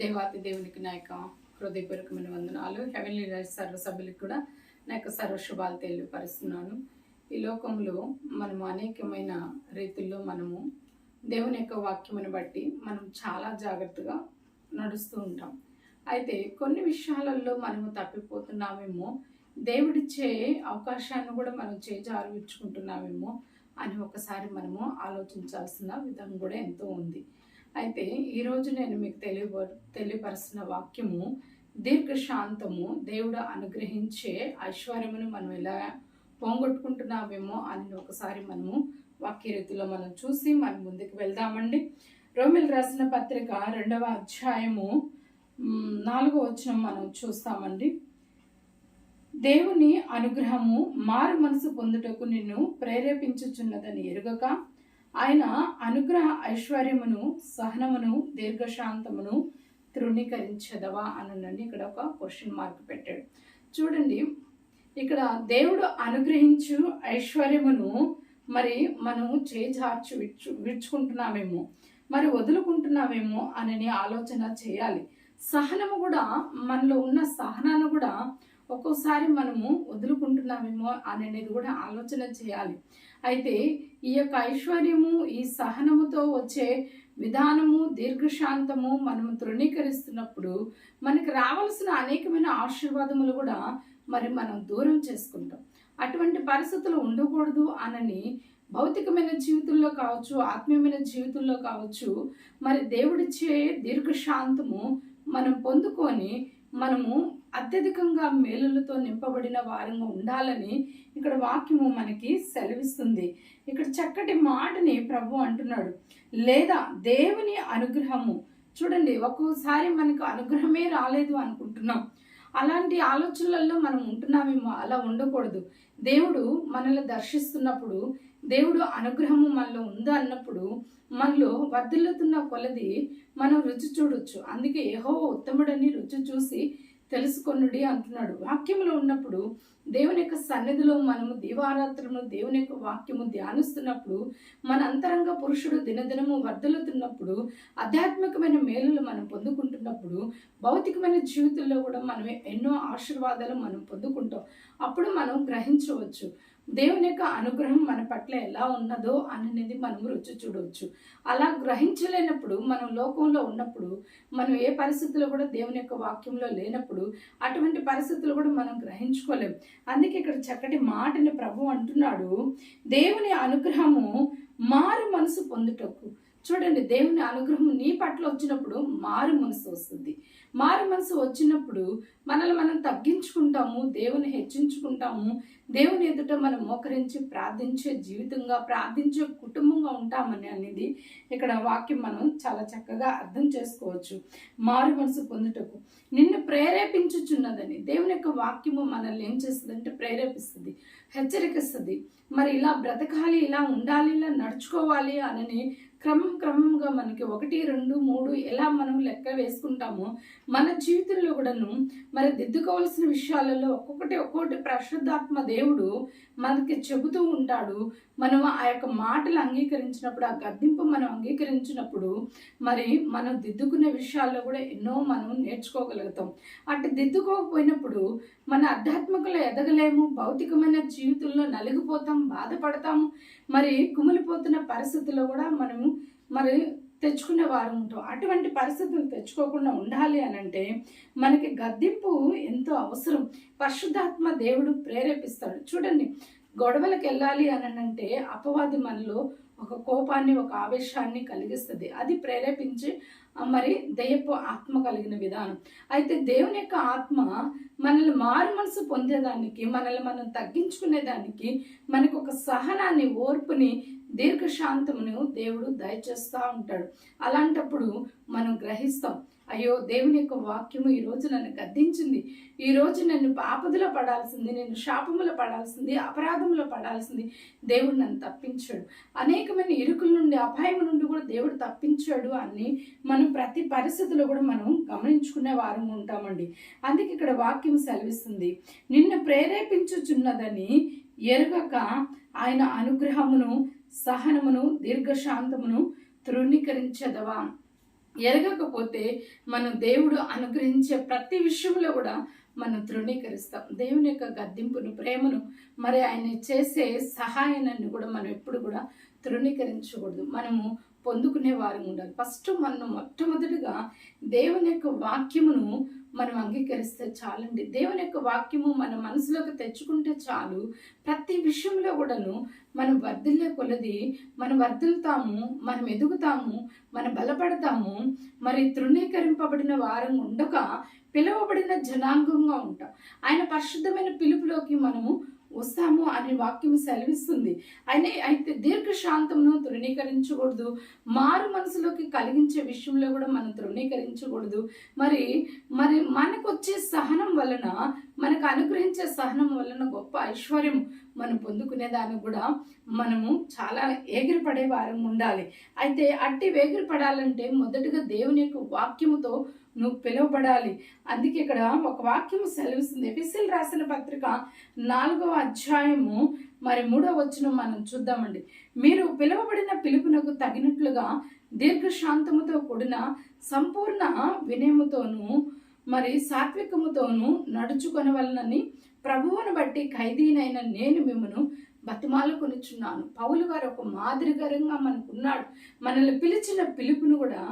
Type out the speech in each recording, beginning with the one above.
దేవాతి దేవునికి నా యొక్క హృదయపూర్వకమైన వందనాలు. హెవెన్లీ రైస్ సర్వసభ్యులకు కూడా నా యొక్క సర్వశుభాలు తెలియపరుస్తున్నాను. ఈ లోకంలో మనము అనేకమైన రీతుల్లో మనము దేవుని యొక్క వాక్యమును బట్టి మనం చాలా జాగ్రత్తగా నడుస్తూ ఉంటాం. అయితే కొన్ని విషయాలలో మనము తప్పిపోతున్నామేమో దేవుడిచ్చే అవకాశాన్ని కూడా మనం చేజారువించుకుంటున్నామేమో అని ఒకసారి మనము ఆలోచించాల్సిన విధం కూడా ఎంతో ఉంది. అయితే ఈరోజు నేను మీకు తెలియ తెలియపరుస్తున్న వాక్యము దీర్ఘశాంతము దేవుడు అనుగ్రహించే ఐశ్వర్యమును మనం ఎలా పోగొట్టుకుంటున్నామేమో అని ఒకసారి మనము వాక్యరీతిలో మనం చూసి మనం ముందుకు వెళ్దామండి. రోమిల్ రాసిన పత్రిక రెండవ అధ్యాయము నాలుగో వచనం మనం చూస్తామండి. దేవుని అనుగ్రహము మారు మనసు పొందుటకు నిన్ను ప్రేరేపించుచున్నదని ఎరుగక ఆయన అనుగ్రహ ఐశ్వర్యమును సహనమును దీర్ఘశాంతమును తృణీకరించదవా అని ఇక్కడ ఒక క్వశ్చన్ మార్క్ పెట్టాడు. చూడండి ఇక్కడ దేవుడు అనుగ్రహించు ఐశ్వర్యమును మరి మనము చేజార్చి విడ్చు విడుచుకుంటున్నామేమో మరి వదులుకుంటున్నామేమో అని ఆలోచన చేయాలి. సహనము కూడా మనలో ఉన్న సహనాన్ని కూడా ఒక్కోసారి మనము వదులుకుంటున్నామేమో అనేది కూడా ఆలోచన చేయాలి. అయితే ఈ యొక్క ఐశ్వర్యము ఈ సహనముతో వచ్చే విధానము దీర్ఘశాంతము మనము తృణీకరిస్తున్నప్పుడు మనకు రావాల్సిన అనేకమైన ఆశీర్వాదములు కూడా మరి మనం దూరం చేసుకుంటాం. అటువంటి పరిస్థితులు ఉండకూడదు అనని భౌతికమైన జీవితంలో కావచ్చు ఆత్మీయమైన జీవితంలో కావచ్చు మరి దేవుడిచ్చే దీర్ఘశాంతము మనం పొందుకొని మనము అత్యధికంగా మేలులతో నింపబడిన వారంగా ఉండాలని ఇక్కడ వాక్యము మనకి సెలవిస్తుంది. ఇక్కడ చక్కటి మాటని ప్రభు అంటున్నాడు. లేదా దేవుని అనుగ్రహము. చూడండి ఒక్కోసారి మనకు అనుగ్రహమే రాలేదు అనుకుంటున్నాం. అలాంటి ఆలోచనలలో మనం ఉంటున్నామేమో అలా ఉండకూడదు. దేవుడు మనల్ని దర్శిస్తున్నప్పుడు దేవుడు అనుగ్రహము మనలో ఉందా అన్నప్పుడు మనలో వర్ధిల్లుతున్న కొలది మనం రుచి చూడొచ్చు. అందుకే ఏహో ఉత్తముడని రుచి చూసి తెలుసుకొనుడి అంటున్నాడు. వాక్యములో ఉన్నప్పుడు దేవుని యొక్క సన్నిధిలో మనము దీవారాత్రము దేవుని యొక్క వాక్యము ధ్యానిస్తున్నప్పుడు మన అంతరంగ పురుషుడు దినదినము వర్ధలుతున్నప్పుడు ఆధ్యాత్మికమైన మేలులు మనం పొందుకుంటున్నప్పుడు భౌతికమైన జీవితంలో కూడా మనం ఎన్నో ఆశీర్వాదాలు మనం పొందుకుంటాం. అప్పుడు మనం గ్రహించవచ్చు. దేవుని యొక్క అనుగ్రహం మన పట్ల ఎలా ఉన్నదో అనేది మనం రుచి చూడవచ్చు. అలా గ్రహించలేనప్పుడు మనం లోకంలో ఉన్నప్పుడు మనం ఏ పరిస్థితుల్లో కూడా దేవుని యొక్క వాక్యంలో లేనప్పుడు అటువంటి పరిస్థితులు కూడా మనం గ్రహించుకోలేం. అందుకే ఇక్కడ చక్కటి మాటని ప్రభు అంటున్నాడు దేవుని అనుగ్రహము మారు మనసు పొందుటకు. చూడండి దేవుని అనుగ్రహం నీ పట్ల వచ్చినప్పుడు మారు మనసు వస్తుంది. మారు మనసు వచ్చినప్పుడు మనల్ని మనం తగ్గించుకుంటాము దేవుని హెచ్చించుకుంటాము. దేవుని ఎదుట మనం మోకరించి ప్రార్థించే జీవితంగా ప్రార్థించే కుటుంబంగా ఉంటామని అనేది ఇక్కడ వాక్యం మనం చాలా చక్కగా అర్థం చేసుకోవచ్చు. మారు మనసు పొందుటకు. నిన్ను ప్రేరేపించుచున్నదని దేవుని యొక్క వాక్యము మనల్ని ఏం చేస్తుందంటే ప్రేరేపిస్తుంది హెచ్చరికిస్తుంది. మరి ఇలా బ్రతకాలి ఇలా ఉండాలి ఇలా నడుచుకోవాలి అని క్రమం క్రమంగా మనకి ఒకటి రెండు మూడు ఎలా మనం లెక్క వేసుకుంటామో మన జీవితంలో కూడాను మరి దిద్దుకోవాల్సిన విషయాలలో ఒక్కొక్కటి ఒక్కొక్కటి ప్రశుద్ధాత్మ దేవుడు మనకి చెబుతూ ఉంటాడు. మనం ఆ యొక్క మాటలు అంగీకరించినప్పుడు ఆ గద్దింపు మనం అంగీకరించినప్పుడు మరి మనం దిద్దుకునే విషయాల్లో కూడా ఎన్నో మనం నేర్చుకోగలుగుతాం. అటు దిద్దుకోకపోయినప్పుడు మన ఆధ్యాత్మికలో ఎదగలేము భౌతికమైన జీవితంలో నలిగిపోతాం బాధపడతాము. మరి కుమిలిపోతున్న పరిస్థితుల్లో కూడా మనము మరి తెచ్చుకునే వారు ఉంటాం. అటువంటి పరిస్థితులు తెచ్చుకోకుండా ఉండాలి అని అంటే మనకి గద్దింపు ఎంతో అవసరం. పరిశుద్ధాత్మ దేవుడు ప్రేరేపిస్తాడు. చూడండి గొడవలకు వెళ్ళాలి అని అంటే అపవాది మనలో ఒక కోపాన్ని ఒక ఆవేశాన్ని కలిగిస్తుంది. అది ప్రేరేపించి మరి దయ్యపు ఆత్మ కలిగిన విధానం. అయితే దేవుని యొక్క ఆత్మ మనల్ని మారు మనసు పొందేదానికి మనల్ని మనం తగ్గించుకునేదానికి మనకు ఒక సహనాన్ని ఓర్పుని దీర్ఘశాంతమును దేవుడు దయచేస్తూ ఉంటాడు. అలాంటప్పుడు మనం గ్రహిస్తాం అయ్యో దేవుని యొక్క వాక్యము ఈ రోజు నన్ను గద్దించింది. ఈ రోజు నన్ను పాపదులో పడాల్సింది నేను శాపములో పడాల్సింది అపరాధములో పడాల్సింది దేవుడు నన్ను తప్పించాడు. అనేకమైన ఇరుకుల నుండి అపాయం నుండి కూడా దేవుడు తప్పించాడు అని మనం ప్రతి పరిస్థితిలో కూడా మనం గమనించుకునే వారం ఉంటామండి. అందుకే ఇక్కడ వాక్యం సెలవిస్తుంది. నిన్ను ప్రేరేపించుచున్నదని ఎరుగక ఆయన అనుగ్రహమును సహనమును దీర్ఘశాంతమును తృణీకరించదవా? ఎరగకపోతే మనం దేవుడు అనుగ్రహించే ప్రతి విషయంలో కూడా మనం తృణీకరిస్తాం. దేవుని యొక్క గద్దింపును ప్రేమను మరి ఆయన చేసే సహాయాన్ని కూడా మనం ఎప్పుడు కూడా తృణీకరించకూడదు. మనము పొందుకునే వారం ఉండాలి. ఫస్ట్ మనం మొట్టమొదటిగా దేవుని యొక్క వాక్యమును మనం అంగీకరిస్తే చాలండి. దేవుని యొక్క వాక్యము మన మనసులోకి తెచ్చుకుంటే చాలు. ప్రతి విషయంలో కూడాను మనం వర్ధిల్లే కొలది మనం వర్ధిల్తాము మనం ఎదుగుతాము మనం బలపడతాము. మరి తృణీకరింపబడిన వారం ఉండక పిలువబడిన జనాంగంగా ఉంటాం. ఆయన పరిశుద్ధమైన పిలుపులోకి మనము వస్తాము అనే వాక్యం సెలవిస్తుంది. అయినా అయితే దీర్ఘ శాంతమును తృణీకరించకూడదు. మారు మనసులోకి కలిగించే విషయంలో కూడా మనం తృణీకరించకూడదు. మరి మరి మనకు వచ్చే సహనం వలన మనకు అనుగ్రహించే సహనం వలన గొప్ప ఐశ్వర్యం మనం పొందుకునే దానికి కూడా మనము చాలా ఎగిరిపడే వారం ఉండాలి. అయితే అట్టి వేగిరిపడాలంటే మొదటగా దేవుని యొక్క వాక్యముతో నువ్వు పిలువబడాలి. అందుకే ఇక్కడ ఒక వాక్యం సెలవిస్తుంది. ఎఫిసిల్ రాసిన పత్రిక నాలుగవ అధ్యాయము మరి మూడవ వచ్చిన మనం చూద్దామండి. మీరు పిలువబడిన పిలుపునకు తగినట్లుగా దీర్ఘశాంతముతో కూడిన సంపూర్ణ వినయముతోనూ మరి సాత్వికముతోనూ నడుచుకొనవలనని ప్రభువును బట్టి ఖైదీనైన నేను మిమ్మను బతిమాలుకొనిచున్నాను. పౌలు గారు ఒక మాదిరికరంగా మనకున్నాడు. మనల్ని పిలిచిన పిలుపును కూడా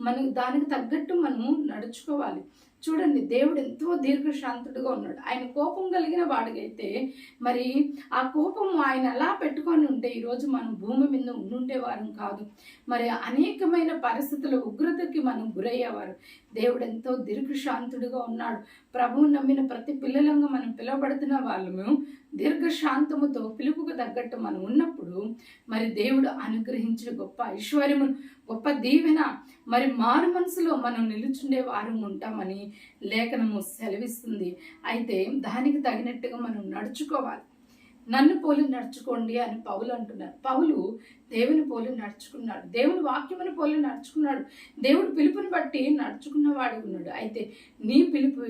మనం దానికి తగ్గట్టు మనము నడుచుకోవాలి. చూడండి దేవుడు ఎంతో దీర్ఘశాంతుడుగా ఉన్నాడు. ఆయన కోపం కలిగిన వాడికైతే మరి ఆ కోపం ఆయన అలా పెట్టుకొని ఉంటే ఈరోజు మనం భూమి మీద ఉండుంటే వారం కాదు. మరి అనేకమైన పరిస్థితుల ఉగ్రతకి మనం గురయ్యేవారు. దేవుడు ఎంతో దీర్ఘశాంతుడుగా ఉన్నాడు. ప్రభువు నమ్మిన ప్రతి పిల్లలంగా మనం పిలువబడుతున్న వాళ్ళము దీర్ఘశాంతముతో పిలుపుకు తగ్గట్టు మనం ఉన్నప్పుడు మరి దేవుడు అనుగ్రహించిన గొప్ప ఐశ్వర్యము గొప్ప దీవెన మరి మారు మనసులో మనం నిలుచుండే వారం ఉంటామని లేఖనము సెలవిస్తుంది. అయితే దానికి తగినట్టుగా మనం నడుచుకోవాలి. నన్ను పోలి నడుచుకోండి అని పౌలు అంటున్నారు. పౌలు దేవుని పోలి నడుచుకున్నాడు. దేవుని వాక్యముని పోలి నడుచుకున్నాడు. దేవుడు పిలుపుని బట్టి నడుచుకున్నవాడు ఉన్నాడు. అయితే నీ పిలుపు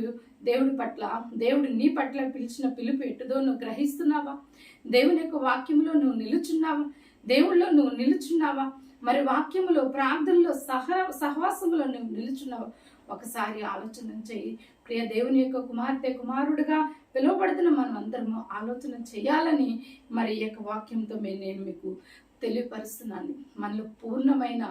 దేవుడి పట్ల దేవుడు నీ పట్ల పిలిచిన పిలుపు ఎటుదో నువ్వు గ్రహిస్తున్నావా? దేవుని యొక్క వాక్యంలో నువ్వు నిలుచున్నావా? దేవుళ్ళో నువ్వు నిలుచున్నావా? మరి వాక్యములో ప్రార్థనలో సహ సహవాసములో నువ్వు నిలుచున్నావా? ఒకసారి ఆలోచన చేయి. ప్రియ దేవుని యొక్క కుమార్తె కుమారుడుగా పిలువబడుతున్న మనం అందరము ఆలోచన చేయాలని మరి ఈ యొక్క వాక్యంతో నేను మీకు తెలియపరుస్తున్నాను. మనలో పూర్ణమైన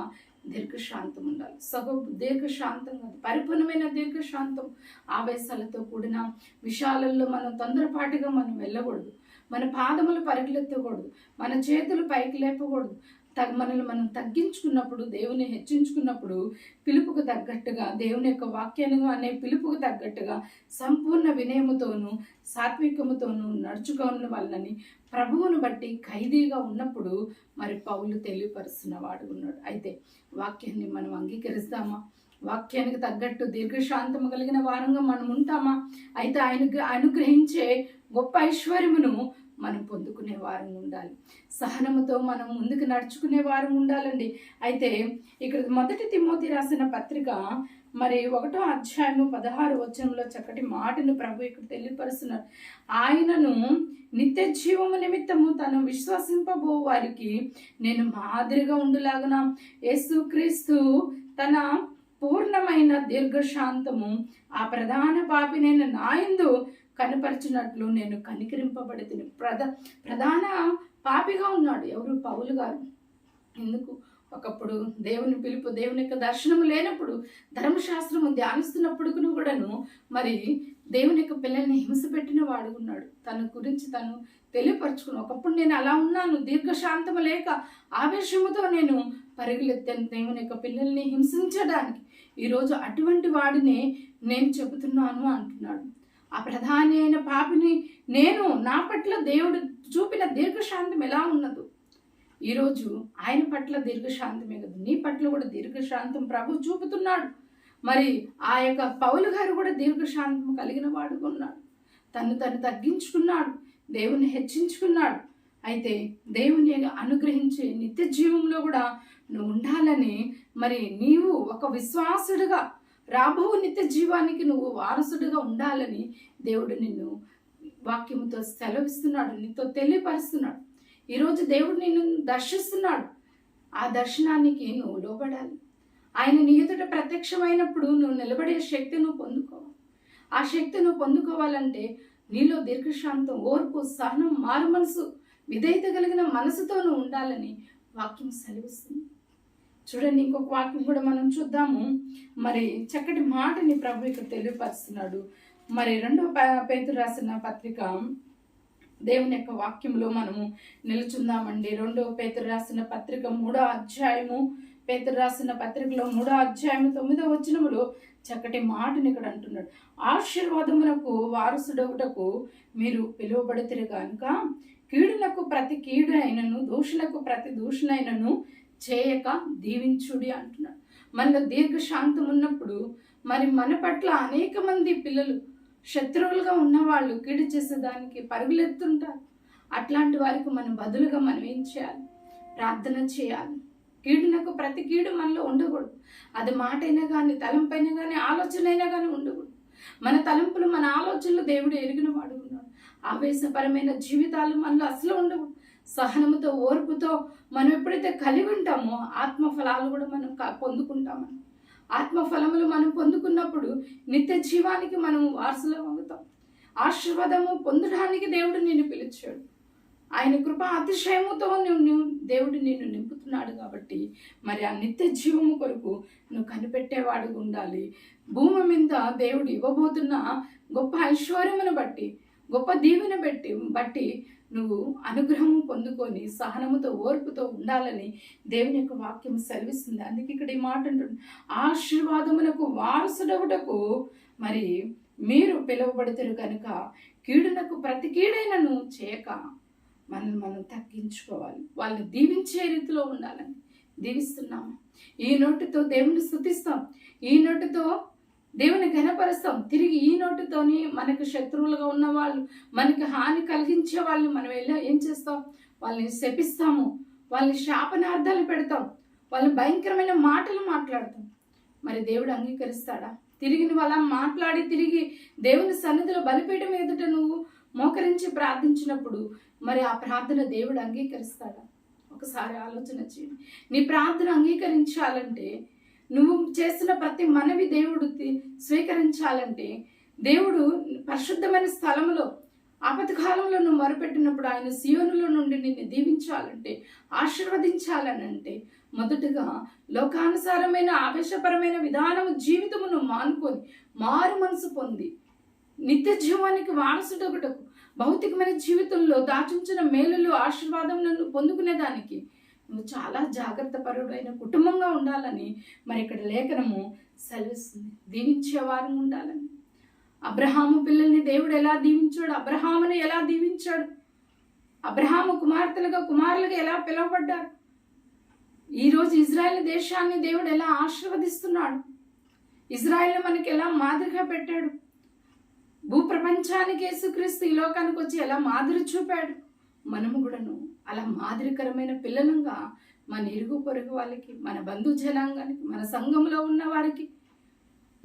దీర్ఘశాంతం ఉండాలి. సగ దీర్ఘశాంతం కాదు పరిపూర్ణమైన దీర్ఘశాంతం ఆవేశాలతో కూడిన విషయాలలో మనం తొందరపాటుగా మనం వెళ్ళకూడదు. మన పాదములు పరిగెత్తకూడదు. మన చేతులు పైకి లేపకూడదు. తగ్ మనల్ని మనం తగ్గించుకున్నప్పుడు దేవుని హెచ్చించుకున్నప్పుడు పిలుపుకు తగ్గట్టుగా దేవుని యొక్క వాక్యాన్ని అనే పిలుపుకు తగ్గట్టుగా సంపూర్ణ వినయముతోనూ సాత్వికముతోనూ నడుచుకోని వాళ్ళని ప్రభువును బట్టి ఖైదీగా ఉన్నప్పుడు మరి పౌలు తెలియపరుస్తున్న వాడు ఉన్నాడు. అయితే వాక్యాన్ని మనం అంగీకరిస్తామా? వాక్యానికి తగ్గట్టు దీర్ఘశాంతము కలిగిన వారంగా మనం ఉంటామా? అయితే ఆయనకు అనుగ్రహించే గొప్ప ఐశ్వర్యమును మనం పొందుకునే వారం ఉండాలి. సహనముతో మనం ముందుకు నడుచుకునే వారం ఉండాలండి. అయితే ఇక్కడ మొదటి తిమ్మోతి రాసిన పత్రిక మరి ఒకటో అధ్యాయము పదహారు వచనంలో చక్కటి మాటను ప్రభు ఇక్కడ తెలియపరుస్తున్నారు. ఆయనను నిత్య జీవము నిమిత్తము తను విశ్వసింపబో వారికి నేను మాదిరిగా ఉండులాగున? యేసుక్రీస్తు తన పూర్ణమైన దీర్ఘశాంతము ఆ ప్రధాన పాపినైన నాయందు కనపరిచినట్లు నేను కనికరింపబడితే ప్రధ ప్రధాన పాపిగా ఉన్నాడు ఎవరు? పౌలు గారు. ఎందుకు? ఒకప్పుడు దేవుని పిలుపు దేవుని యొక్క దర్శనం లేనప్పుడు ధర్మశాస్త్రము ధ్యానిస్తున్నప్పుడు కూడాను మరి దేవుని యొక్క పిల్లల్ని హింస పెట్టిన వాడు ఉన్నాడు. తన గురించి తను తెలియపరచుకుని ఒకప్పుడు నేను అలా ఉన్నాను దీర్ఘశాంతము లేక ఆవేశముతో నేను పరుగులెత్తాను దేవుని యొక్క పిల్లల్ని హింసించడానికి. ఈరోజు అటువంటి వాడినే నేను చెబుతున్నాను అంటున్నాడు. ఆ ప్రధాని అయిన పాపిని నేను నా పట్ల దేవుడు చూపిన దీర్ఘశాంతం ఎలా ఉన్నదో. ఈరోజు ఆయన పట్ల దీర్ఘశాంతమే కదా నీ పట్ల కూడా దీర్ఘశాంతం ప్రభు చూపుతున్నాడు. మరి ఆ యొక్క పౌలు గారు కూడా దీర్ఘశాంతం కలిగిన వాడుకున్నాడు తను తను తగ్గించుకున్నాడు. దేవుని హెచ్చించుకున్నాడు. అయితే దేవుని అనుగ్రహించే నిత్య జీవంలో కూడా నువ్వు ఉండాలని మరి నీవు ఒక విశ్వాసుడుగా రాబో నిత్య జీవానికి నువ్వు వారసుడిగా ఉండాలని దేవుడు నిన్ను వాక్యముతో సెలవిస్తున్నాడు నీతో తెలియపరుస్తున్నాడు. ఈరోజు దేవుడు నిన్ను దర్శిస్తున్నాడు. ఆ దర్శనానికి నువ్వు లోబడాలి. ఆయన నీ ఎదుట ప్రత్యక్షమైనప్పుడు నువ్వు నిలబడే శక్తి నువ్వు పొందుకోవాలి ఆ శక్తి నువ్వు పొందుకోవాలంటే నీలో దీర్ఘశాంతం ఓర్పు సహనం మారు మనసు విధేయత కలిగిన మనసుతో నువ్వు ఉండాలని వాక్యం సెలవిస్తుంది. చూడండి ఇంకొక వాక్యం కూడా మనం చూద్దాము. మరి చక్కటి మాటని ప్రభు ఇక్కడ తెలియపరుస్తున్నాడు. మరి రెండవ పే- పేతురు రాసిన పత్రిక దేవుని యొక్క వాక్యంలో మనము నిలుచుందామండి. రెండవ పేతురు రాసిన పత్రిక మూడో అధ్యాయము పేతురు రాసిన పత్రికలో మూడో అధ్యాయము తొమ్మిదో వచనములో చక్కటి మాటని ఇక్కడ అంటున్నాడు. ఆశీర్వాదమునకు వారసుడవుటకు మీరు పిలువబడితే కనుక కీడులకు ప్రతి కీడు అయినను దోషులకు ప్రతి దూషణైనను చేయక దీవించుడి అంటున్నాడు. మనలో దీర్ఘశాంతం ఉన్నప్పుడు మరి మన పట్ల అనేక మంది పిల్లలు శత్రువులుగా ఉన్నవాళ్ళు కీడు చేసేదానికి పరుగులెత్తుంటారు. అట్లాంటి వారికి మనం బదులుగా మనం ఏం చేయాలి? ప్రార్థన చేయాలి. కీడునకు ప్రతి కీడు మనలో ఉండకూడదు. అది మాట అయినా కానీ తలంపైనా కానీ ఆలోచన అయినా కానీ ఉండకూడదు. మన తలంపులు మన ఆలోచనలు దేవుడు ఎరిగిన వాడు ఉన్నాడు. ఆవేశపరమైన జీవితాలు మనలో అసలు ఉండకూడదు సహనముతో ఓర్పుతో మనం ఎప్పుడైతే కలిగి ఉంటామో ఆత్మ ఫలాలు కూడా మనం పొందుకుంటామని. ఆత్మ ఫలములు మనం పొందుకున్నప్పుడు నిత్య జీవానికి మనం వారసులం అవుతాం. ఆశీర్వాదము పొందడానికి దేవుడు నిన్ను పిలిచాడు. ఆయన కృప అతిశయముతో నువ్వు నువ్వు దేవుడు నిన్ను నింపుతున్నాడు కాబట్టి మరి ఆ నిత్య జీవము కొరకు నువ్వు కనిపెట్టేవాడు ఉండాలి. భూమి మీద దేవుడు ఇవ్వబోతున్న గొప్ప ఐశ్వర్యమును బట్టి గొప్ప దీవెన బట్టి బట్టి నువ్వు అనుగ్రహం పొందుకొని సహనముతో ఓర్పుతో ఉండాలని దేవుని యొక్క వాక్యం సెలవిస్తుంది. అందుకే ఇక్కడ ఈ మాట అంటుంది. ఆశీర్వాదమునకు వారసుడవుటకు మరి మీరు పిలువబడతారు కనుక కీడునకు ప్రతి కీడైనను చేయక మనం మనం తగ్గించుకోవాలి. వాళ్ళని దీవించే రీతిలో ఉండాలని దీవిస్తున్నాము. ఈ నోటితో దేవుని స్థుతిస్తాం. ఈ నోటితో దేవుని ఘనపరుస్తాం. తిరిగి ఈ నోటితోని మనకు శత్రువులుగా ఉన్న వాళ్ళు మనకి హాని కలిగించే వాళ్ళని మనం వెళ్ళి ఏం చేస్తాం? వాళ్ళని శపిస్తాము. వాళ్ళని శాపనార్థాలు పెడతాం. వాళ్ళని భయంకరమైన మాటలు మాట్లాడతాం. మరి దేవుడు అంగీకరిస్తాడా? తిరిగి నువ్వు అలా మాట్లాడి తిరిగి దేవుని సన్నిధిలో బలిపీఠం ఎదుట నువ్వు మోకరించి ప్రార్థించినప్పుడు మరి ఆ ప్రార్థన దేవుడు అంగీకరిస్తాడా? ఒకసారి ఆలోచన చేయండి. నీ ప్రార్థన అంగీకరించాలంటే నువ్వు చేసిన ప్రతి మనవి దేవుడు స్వీకరించాలంటే దేవుడు పరిశుద్ధమైన స్థలములో ఆపత్కాలంలో నువ్వు మొరపెట్టినప్పుడు ఆయన సియోనులో నుండి నిన్ను దీవించాలంటే ఆశీర్వదించాలనంటే మొదటగా లోకానుసారమైన ఆవేశపరమైన విధానము జీవితమును మానుకొని మారు మనసు పొంది నిత్య జీవానికి వారసుడొకటకు భౌతికమైన జీవితంలో దాచుంచిన మేలులు ఆశీర్వాదములను పొందుకునేదానికి చాలా జాగ్రత్త పరుడైన కుటుంబంగా ఉండాలని మరి ఇక్కడ లేఖనము సెలవిస్తుంది. దీవించేవారు ఉండాలని. అబ్రహాము పిల్లల్ని దేవుడు ఎలా దీవించాడు? అబ్రహామును ఎలా దీవించాడు? అబ్రహాము కుమార్తెలుగా కుమారులుగా ఎలా పిలువబడ్డారు? ఈరోజు ఇజ్రాయెల్ దేశాన్ని దేవుడు ఎలా ఆశీర్వదిస్తున్నాడు? ఇజ్రాయెల్ మనకి ఎలా మాదిరిగా పెట్టాడు? భూప్రపంచానికి యేసుక్రీస్తు ఈ లోకానికి వచ్చి ఎలా మాదిరి చూపాడు? మనము కూడాను అలా మాదిరికరమైన పిల్లలంగా మన ఇరుగు పొరుగు వాళ్ళకి మన బంధు జనాంగానికి మన సంఘంలో ఉన్న వారికి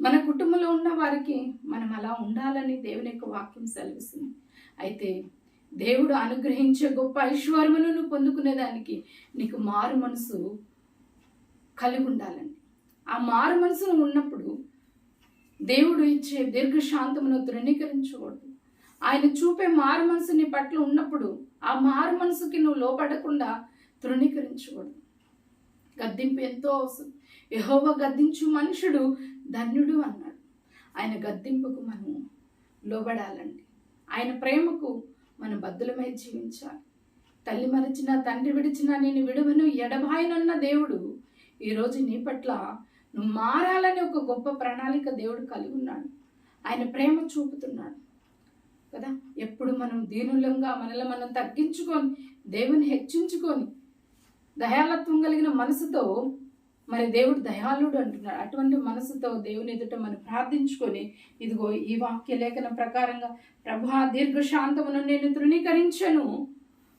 మన కుటుంబంలో ఉన్న వారికి మనం అలా ఉండాలని దేవుని యొక్క వాక్యం సెలవిస్తుంది. అయితే దేవుడు అనుగ్రహించే గొప్ప ఐశ్వర్యమును నువ్వు పొందుకునేదానికి నీకు మారు మనసు కలిగి ఉండాలండి. ఆ మారు మనసును ఉన్నప్పుడు దేవుడు ఇచ్చే దీర్ఘశాంతమును తృణీకరించకూడదు. ఆయన చూపే మారు మనసు నీ పట్ల ఉన్నప్పుడు ఆ మారు మనసుకి నువ్వు లోపడకుండా తృణీకరించకూడదు గద్దింపు ఎంతో అవసరం. యహోవ గద్దించు మనుషుడు ధన్యుడు అన్నాడు. ఆయన గద్దింపుకు మనం లోబడాలండి. ఆయన ప్రేమకు మన బద్దులమై జీవించాలి. తల్లి మరచిన తండ్రి విడిచిన నేను విడువను ఎడబాయనన్న దేవుడు ఈరోజు నీ పట్ల నువ్వు మారాలని ఒక గొప్ప ప్రణాళిక దేవుడు కలిగి ఉన్నాడు. ఆయన ప్రేమ చూపుతున్నాడు. కదా? ఎప్పుడు మనం దీనులంగా మనల్ని మనం తగ్గించుకొని దేవుని హెచ్చించుకొని దయాలత్వం కలిగిన మనసుతో మరి దేవుడు దయాళుడు అంటున్నాడు. అటువంటి మనసుతో దేవుని ఎదుట మనం ప్రార్థించుకొని ఇదిగో ఈ వాక్య లేఖన ప్రకారంగా ప్రభా దీర్ఘశాంతమును నేను తృణీకరించను.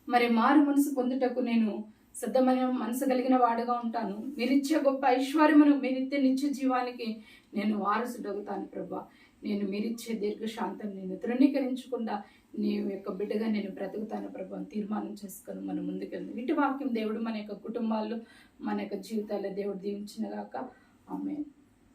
మరి మారు మనసు పొందుటకు నేను సిద్ధమైన మనసు కలిగిన వాడుగా ఉంటాను. మీరిచ్చే గొప్ప ఐశ్వర్యమును మీరిచ్చే నిత్య జీవానికి నేను వారసుడవుతాను ప్రభా. నేను మీరిచ్చే దీర్ఘశాంతం నేను తృణీకరించకుండా నీ యొక్క బిడ్డగా నేను బ్రతుకుతాను ప్రభు తీర్మానం చేసుకొని మనం ముందుకెళ్దాం. ఇటు వాక్యం దేవుడు మన యొక్క కుటుంబాల్లో మన యొక్క జీవితాల్లో దేవుడు దీవించిన గాక. ఆమె